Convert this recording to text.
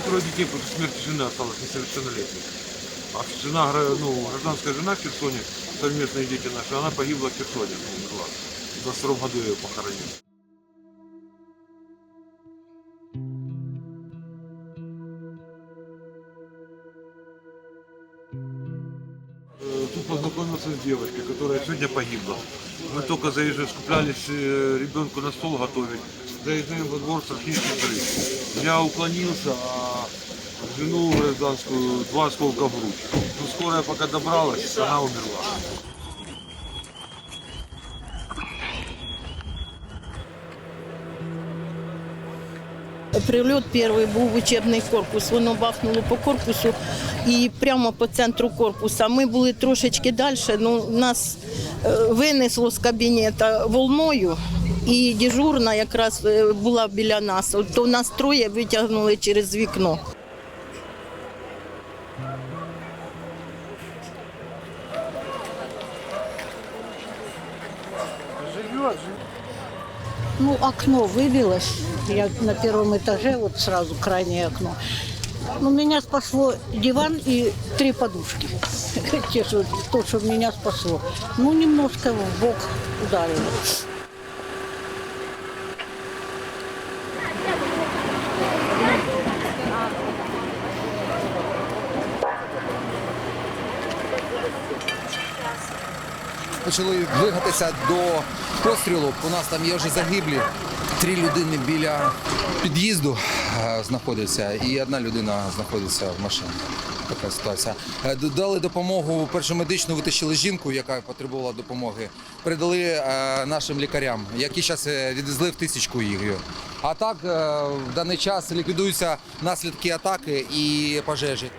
трое детей после смерти жены осталось несовершеннолетней. А жена, ну, гражданская жена в Херсоне, совместные дети наши, она погибла в Херсоне, умерла. В 22 году ее похоронили. познакомился с девочкой, которая сегодня погибла. Мы только заезжали, скуплялись э, ребенку на стол готовить. Заезжаем во двор сошли сестры. Я уклонился, а жену гражданскую два осколка в грудь. Ну, скорая пока добралась, она умерла. Прильот перший був учебний корпус. Воно бахнуло по корпусу і прямо по центру корпуса. Ми були трошечки далі. Ну, нас е, винесло з кабінету волною. І дежурна якраз е, була біля нас. То нас троє витягнули через вікно. Ну, окно выбилось. Я на первом этаже, вот сразу крайнее окно. Ну, меня спасло диван и три подушки. Те, что- То, что меня спасло. Ну, немножко в бок ударило. Почали двигатися до пострілу. У нас там є вже загиблі. Три людини біля під'їзду е, знаходяться, і одна людина знаходиться в машині. Така ситуація. Е, Дали допомогу першу медичну, витащили жінку, яка потребувала допомоги. Передали е, нашим лікарям, які зараз відвезли в тисячку їх. А так в даний час ліквідуються наслідки атаки і пожежі.